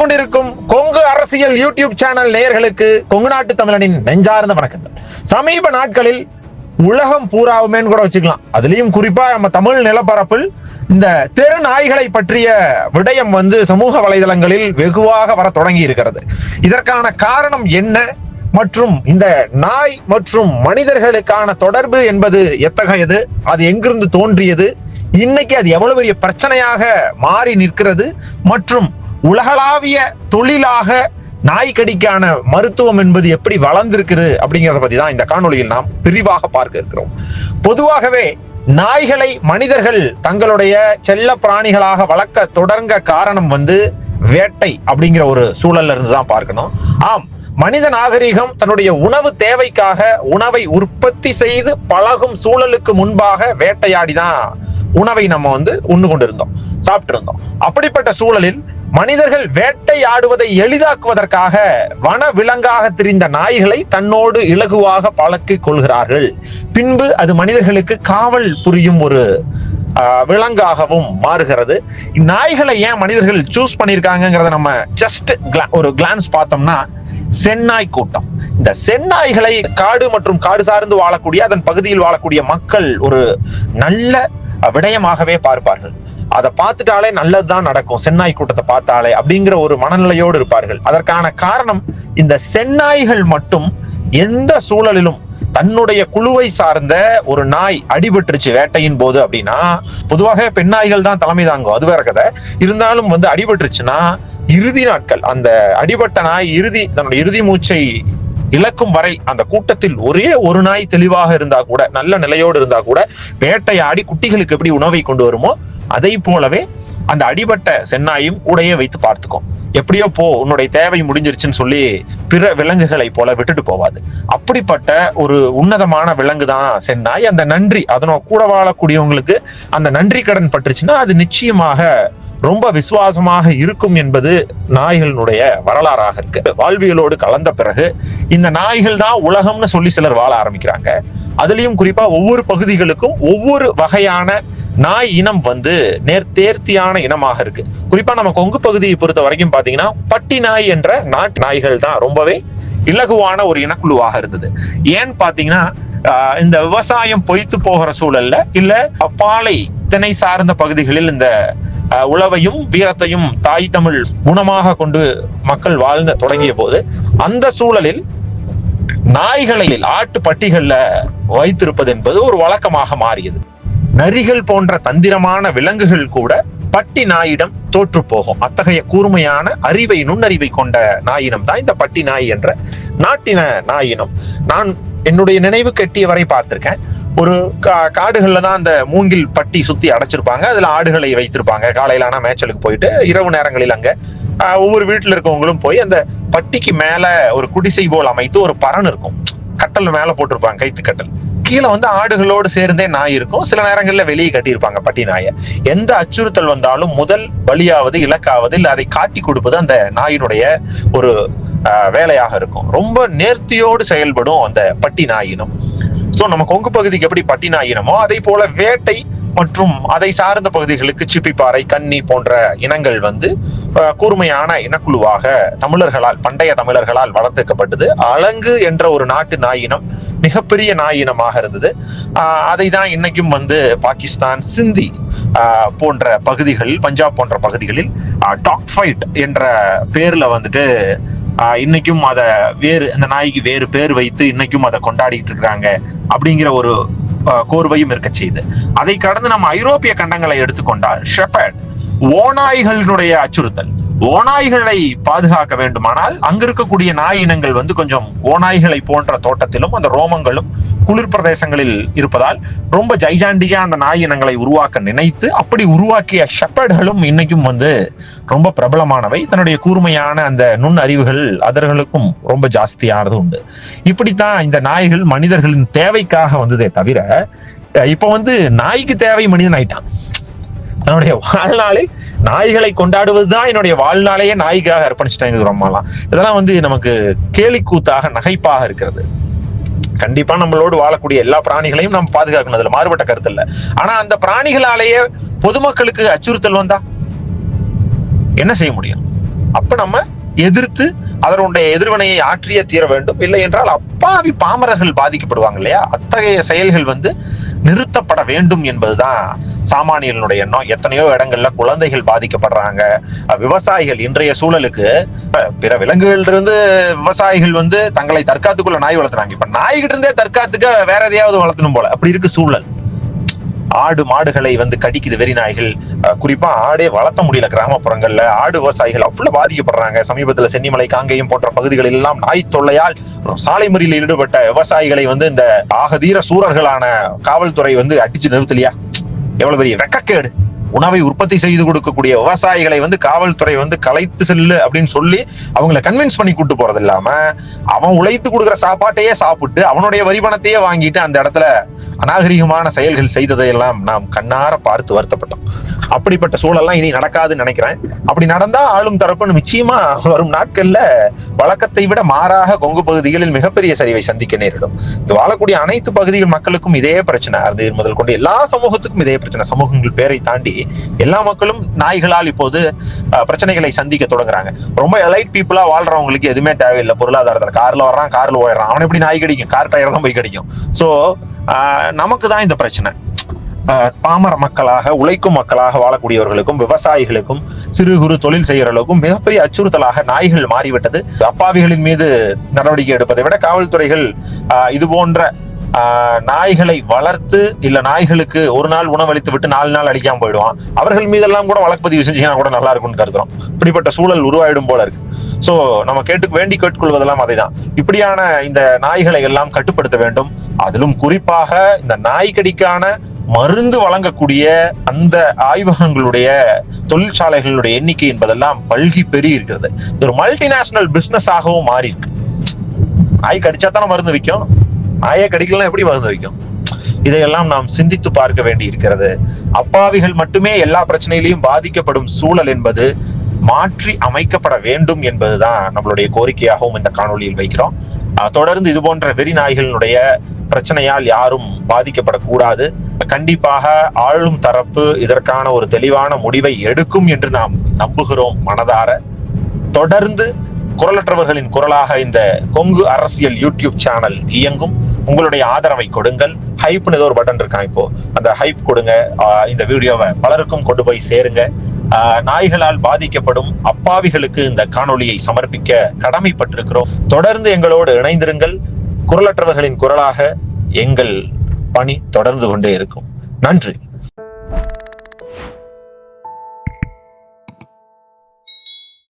கொண்டிருக்கும் கொங்கு அரசியல் YouTube channel நேயர்களுக்கு கொங்கு நாட்டு தமிழனின் நெஞ்சார்ந்த வணக்கங்கள். சமீப நாட்களில் உலகம் பூராவுமேன்னு கூட வச்சுக்கலாம். அதுலயும் குறிப்பா நம்ம தமிழ் நிலப்பரப்பில் இந்த தெரு நாய்களை பற்றிய விடயம் வந்து சமூக வலைதளங்களில் வெகுவாக வர தொடங்கி இருக்கிறது இதற்கான காரணம் என்ன? மற்றும் இந்த நாய் மற்றும் மனிதர்களுக்கான தொடர்பு என்பது எத்தகையது? அது எங்கிருந்து தோன்றியது? இன்னைக்கு அது எவ்வளவு பெரிய பிரச்சனையாக மாறி நிற்கிறது? மற்றும் உலகளாவிய தொழிலாக நாய்க்கடிக்கான மருத்துவம் என்பது எப்படி வளர்ந்திருக்குது அப்படிங்கிறத பத்தி தான் இந்த காணொலியில் நாம் விரிவாக பார்க்க இருக்கிறோம். பொதுவாகவே நாய்களை மனிதர்கள் தங்களுடைய செல்ல பிராணிகளாக வளர்க்க தொடங்க காரணம் வந்து வேட்டை அப்படிங்கிற ஒரு சூழல்ல இருந்து தான் பார்க்கணும். ஆம் மனித நாகரிகம் தன்னுடைய உணவு தேவைக்காக உணவை உற்பத்தி செய்து பழகும் சூழலுக்கு முன்பாக வேட்டையாடி தான் உணவை நம்ம வந்து உண்ணு கொண்டிருந்தோம் சாப்பிட்டு இருந்தோம் அப்படிப்பட்ட சூழலில் மனிதர்கள் வேட்டையாடுவதை எளிதாக்குவதற்காக வன விலங்காக திரிந்த நாய்களை தன்னோடு இலகுவாக பழக்கிக் கொள்கிறார்கள். பின்பு அது மனிதர்களுக்கு காவல் புரியும் ஒரு விலங்காகவும் மாறுகிறது. நாய்களை ஏன் மனிதர்கள் சூஸ் பண்ணியிருக்காங்கிறத நம்ம ஜஸ்ட் ஒரு கிளான்ஸ் பார்த்தோம்னா செந்நாய் கூட்டம். இந்த செந்நாய்களை காடு மற்றும் காடு சார்ந்து வாழக்கூடிய அதன் பகுதியில் வாழக்கூடிய மக்கள் ஒரு நல்ல விடயமாகவே பார்ப்பார்கள். அதை பார்த்துட்டாலே நல்லதுதான் நடக்கும். செந்நாய் கூட்டத்தை பார்த்தாலே அப்படிங்கிற ஒரு மனநிலையோடு இருப்பார்கள். அதற்கான காரணம் இந்த செந்நாய்கள் மட்டும் எந்த சூழலிலும் தன்னுடைய குழுவை சார்ந்த ஒரு நாய் அடிபட்டுருச்சு வேட்டையின் போது அப்படின்னா பொதுவாக பெண்ணாய்கள் தான் தலைமை தாங்கும். அது வேற கதை. இருந்தாலும் வந்து அடிபட்டுருச்சுன்னா இறுதி நாட்கள் அந்த அடிபட்ட நாய் இறுதி தன்னுடைய இறுதி மூச்சை இழக்கும் வரை அந்த கூட்டத்தில் ஒரே ஒரு நாய் தெளிவாக இருந்தா கூட நல்ல நிலையோடு இருந்தா கூட வேட்டையாடி குட்டிகளுக்கு எப்படி உணவை கொண்டு வருமோ அதை போலவே அந்த அடிபட்ட செந்நாயும் கூடையே வைத்து பார்த்துக்கும் எப்படியோ போ உன்னுடைய தேவை முடிஞ்சிருச்சுன்னு சொல்லி பிற விலங்குகளை போல விட்டுட்டு போவாது. அப்படிப்பட்ட ஒரு உன்னதமான விலங்கு தான் செந்நாய் அந்த நன்றி அதனோட கூட வாழக்கூடியவங்களுக்கு அந்த நன்றி கடன் பட்டுருச்சுன்னா அது நிச்சயமாக ரொம்ப விசுவாசமாக இருக்கும் என்பது நாய்களினுடைய வரலாறாக இருக்கு. வாழ்வியலோடு கலந்த பிறகு இந்த நாய்கள் தான் உலகம்னு சொல்லி சிலர் வாழ ஆரம்பிக்கிறாங்க. அதுலயும் குறிப்பா ஒவ்வொரு பகுதிகளுக்கும் ஒவ்வொரு வகையான நாய் இனம் வந்து நேர்த்தேர்த்தியான இனமாக இருக்கு. குறிப்பா நம்ம கொங்கு பகுதியை பொறுத்த வரைக்கும் பாத்தீங்கன்னா பட்டி நாய் என்ற நாட்டு நாய்கள் தான் ரொம்பவே இலகுவான ஒரு இனக்குழுவாக இருந்தது. ஏன்னு பாத்தீங்கன்னா இந்த விவசாயம் பொய்த்து போகிற சூழல்ல இல்ல பாலை திணை சார்ந்த பகுதிகளில் இந்த உழவையும் வீரத்தையும் தாய் தமிழ் குணமாக கொண்டு மக்கள் வாழ்ந்து தொடங்கிய போது அந்த சூழலில் நாய்களை ஆட்டு பட்டிகள்ல வைத்திருப்பது என்பது ஒரு வழக்கமாக மாறியது. நரிகள் போன்ற தந்திரமான விலங்குகள் கூட பட்டி நாயிடம் தோற்று போகும். அத்தகைய கூர்மையான அறிவை நுண்ணறிவை கொண்ட நாயினம் தான் இந்த பட்டி நாய் என்ற நாட்டின நாயினம். நான் என்னுடைய நினைவு கெட்டிய வரை பார்த்திருக்கேன். ஒரு கா காடுகள்ல தான் அந்த மூங்கில் பட்டி சுத்தி அடைச்சிருப்பாங்க. அதுல ஆடுகளை வைத்திருப்பாங்க. காலையில ஆனா மேய்ச்சலுக்கு போயிட்டு இரவு நேரங்களில் அங்க ஒவ்வொரு வீட்டுல இருக்கவங்களும் போய் அந்த பட்டிக்கு மேல ஒரு குடிசை போல் அமைத்து ஒரு பரண் இருக்கும். கட்டல் மேல போட்டிருப்பாங்க கைத்து கட்டல் கீழே வந்து ஆடுகளோடு சேர்ந்தே நாய் இருக்கும். சில நேரங்களில் வெளியே கட்டியிருப்பாங்க பட்டி நாயை. எந்த அச்சுறுத்தல் வந்தாலும் முதல் பலியாவது இலக்காவது இல்லை அதை காட்டி கொடுப்பது அந்த நாயினுடைய ஒரு வேலையாக இருக்கும். ரொம்ப நேர்த்தியோடு செயல்படும் அந்த பட்டி நாயினம். சோ நம்ம கொங்கு பகுதிக்கு எப்படி பட்டி நாயினமோ அதே போல வேட்டை மற்றும் அதை சார்ந்த பகுதிகளுக்கு சிப்பிப்பாறை கன்னி போன்ற இனங்கள் வந்து கூர்மையான இனக்குழுவாக தமிழர்களால் பண்டைய தமிழர்களால் வளர்த்துக்கப்பட்டது அலங்கு என்ற ஒரு நாட்டு நாயினம் மிகப்பெரிய நாயினமாக இருந்தது. அதை தான் இன்னைக்கும் வந்து பாகிஸ்தான் சிந்தி போன்ற பகுதிகள் பஞ்சாப் போன்ற பகுதிகளில் டாக் ஃபைட் என்ற பேர்ல வந்துட்டு இன்னைக்கும் அதை வேறு அந்த நாய்க்கு வேறு பேர் வைத்து இன்னைக்கும் அதை கொண்டாடிட்டு இருக்கிறாங்க அப்படிங்கிற ஒரு கோர்வையும் இருக்க செய்யுது அதை கடந்து நம்ம ஐரோப்பிய கண்டங்களை எடுத்துக்கொண்டால் ஷெப்பர்ட் ஓநாய்களினுடைய அச்சுறுத்தல். ஓநாய்களை பாதுகாக்க வேண்டுமானால் அங்க இருக்கக்கூடிய நாய் இனங்கள் வந்து கொஞ்சம் ஓநாய்களை போன்ற தோட்டத்திலும் அந்த ரோமங்களும் குளிர் பிரதேசங்களில் இருப்பதால் ரொம்ப ஜைஜாண்டியா அந்த நாய் இனங்களை உருவாக்க நினைத்து அப்படி உருவாக்கிய ஷெப்பர்டுகளும் இன்னைக்கும் வந்து ரொம்ப பிரபலமானவை. தன்னுடைய கூர்மையான அந்த நுண் அறிவுகள் அதர்களுக்கும் ரொம்ப ஜாஸ்தியானது உண்டு. இப்படித்தான் இந்த நாய்கள் மனிதர்களின் தேவைக்காக வந்ததே தவிர இப்ப வந்து நாய்க்கு தேவை மனிதன் ஆயிட்டான் தன்னுடைய வாழ்நாளில் நாய்களை கொண்டாடுவதுதான் என்னுடைய வாழ்நாளையே நாய்க்காக அர்ப்பணிச்சிட்டாங்க ரொம்பலாம். இதெல்லாம் வந்து நமக்கு கேலிக்கூத்தாக நகைப்பாக இருக்கிறது. கண்டிப்பா நம்மளோடு வாழக்கூடிய எல்லா பிராணிகளையும் நம்ம பாதுகாக்கணும். அதுல மாறுபட்ட கருத்து இல்ல. ஆனா அந்த பிராணிகளாலேயே பொதுமக்களுக்கு அச்சுறுத்தல் வந்தா? என்ன செய்ய முடியும்? அப்ப நம்ம எதிர்த்து அதனுடைய எதிர்வினையை ஆற்றிய தீர வேண்டும். இல்லை என்றால் அப்பாவி பாமரர்கள் பாதிக்கப்படுவாங்க இல்லையா? அத்தகைய செயல்கள் வந்து நிறுத்தப்பட வேண்டும் என்பதுதான் சாமானியனுடைய எண்ணம். எத்தனையோ இடங்கள்ல குழந்தைகள் பாதிக்கப்படுறாங்க. விவசாயிகள் இன்றைய சூழலுக்கு பிற விலங்குகள் இருந்து விவசாயிகள் வந்து தங்களை தற்காத்துக்குள்ள நாய் வளர்த்துறாங்க. இப்ப நாய்கிட்ட இருந்தே தற்காத்துக்க வேற எதையாவது வளர்த்தணும் போல. அப்படி இருக்கு சூழல். ஆடு மாடுகளை வந்து கடிக்குது வெறி நாய்கள். குறிப்பா ஆடே வளர்த்த முடியல கிராமப்புறங்கள்ல. ஆடு விவசாயிகள் அவ்வளவு பாதிக்கப்படுறாங்க. சமீபத்துல சென்னிமலை காங்கேயம் போன்ற பகுதிகளில் எல்லாம் நாய் தொல்லையால் சாலை முறையில் ஈடுபட்ட விவசாயிகளை வந்து இந்த ஆகதீர சூரர்களான காவல்துறை வந்து அடிச்சு நிறுத்தலையா? எவ்வளவு பெரிய வெக்கக்கேடு. உணவை உற்பத்தி செய்து கொடுக்கக்கூடிய விவசாயிகளை வந்து காவல்துறை வந்து கலைத்து செல்லு அப்படின்னு சொல்லி அவங்களை கன்வின்ஸ் பண்ணி கூட்டு போறது இல்லாம அவன் உழைத்து கொடுக்குற சாப்பாட்டையே சாப்பிட்டு அவனுடைய வரிபணத்தையே வாங்கிட்டு அந்த இடத்துல அநாகரிகமான செயல்கள் செய்ததையெல்லாம் நாம் கண்ணார பார்த்து வருத்தப்பட்டோம். அப்படிப்பட்ட சூழல்லாம் இனி நடக்காதுன்னு நினைக்கிறேன். அப்படி நடந்தா ஆளும் தரப்புன்னு நிச்சயமா வரும் நாட்கள்ல வழக்கத்தை விட மாறாக கொங்கு பகுதிகளில் மிகப்பெரிய சரிவை சந்திக்க நேரிடும். இங்கு வாழக்கூடிய அனைத்து பகுதிகள் மக்களுக்கும் இதே பிரச்சனை. அது முதல் கொண்டு எல்லா சமூகத்துக்கும் இதே பிரச்சனை. சமூகங்கள் பேரை தாண்டி எல்லா மக்களும் நாய்களால் இப்போது பிரச்சனைகளை சந்திக்க தொடங்குறாங்க. ரொம்ப எலைட் பீப்புளா வாழ்றவங்களுக்கு எதுவுமே தேவையில்லை. பொருளாதாரத்தில் கார்ல வர்றான் கார்ல போயிடுறான். அவன் எப்படி நாய் கடிக்கும்? கார் டயர் தான் போய் கடிக்கும். சோ நமக்கு தான் இந்த பிரச்சனை. பாமர மக்களாக உழைக்கும் மக்களாக வாழக்கூடியவர்களுக்கும் விவசாயிகளுக்கும் சிறு குறு தொழில் செய்கிறவர்களுக்கும் மிகப்பெரிய அச்சுறுத்தலாக நாய்கள் மாறிவிட்டது. அப்பாவிகளின் மீது நடவடிக்கை எடுப்பதை விட காவல்துறைகள் இது போன்ற நாய்களை வளர்த்து இல்ல நாய்களுக்கு ஒரு நாள் உணவளித்து விட்டு நாலு நாள் அடிக்காம போயிடுவான். அவர்கள் மீதெல்லாம் கூட வழக்குப்பதிவு செஞ்சீங்கன்னா கூட நல்லா இருக்கும்னு கருதுறோம். இப்படிப்பட்ட சூழல் உருவாயிடும் போல இருக்கு. சோ நம்ம கேட்டு வேண்டி கேட்டுக்கொள்வதெல்லாம் அதைதான். இப்படியான இந்த நாய்களை எல்லாம் கட்டுப்படுத்த வேண்டும். அதிலும் குறிப்பாக இந்த நாய்க்கடிக்கான மருந்து வழங்கக்கூடிய அந்த ஆய்வகங்களுடைய தொழிற்சாலைகளுடைய எண்ணிக்கை என்பதெல்லாம் பல்கி பெரிய இருக்கிறது இது ஒரு மல்டிநேஷனல் பிசினஸ் ஆகவும் மாறி இருக்கு நாய் கடிச்சா தானே மருந்து விற்கும் நாயை கடிக்கலாம் எப்படி மருந்து விற்கும் இதையெல்லாம் நாம் சிந்தித்து பார்க்க வேண்டி இருக்கிறது அப்பாவிகள் மட்டுமே எல்லா பிரச்சனையிலையும் பாதிக்கப்படும் சூழல் என்பது மாற்றி அமைக்கப்பட வேண்டும் என்பதுதான் நம்மளுடைய கோரிக்கையாகவும் இந்த காணொளியில் வைக்கிறோம். தொடர்ந்து இது போன்ற வெறி நாய்களினுடைய பிரச்சனையால் யாரும் பாதிக்கப்படக்கூடாது. கண்டிப்பாக ஆளும் தரப்பு இதற்கான ஒரு தெளிவான முடிவை எடுக்கும் என்று நாம் நம்புகிறோம் மனதார. தொடர்ந்து குரலற்றவர்களின் குரலாக இந்த கொங்கு அரசியல் யூடியூப் சேனல் இயங்கும். உங்களுடைய ஆதரவை கொடுங்கள். ஹைப்னு ஏதோ ஒரு பட்டன் இருக்கான் இப்போ. அந்த ஹைப் கொடுங்க. இந்த வீடியோவை பலருக்கும் கொண்டு போய் சேருங்க. நாய்களால் பாதிக்கப்படும் அப்பாவிகளுக்கு இந்த காணொலியை சமர்ப்பிக்க கடமைப்பட்டிருக்கிறோம். தொடர்ந்து எங்களோடு இணைந்திருங்கள். குரலற்றவர்களின் குரலாக எங்கள் பணி தொடர்ந்து கொண்டே இருக்கும். நன்றி.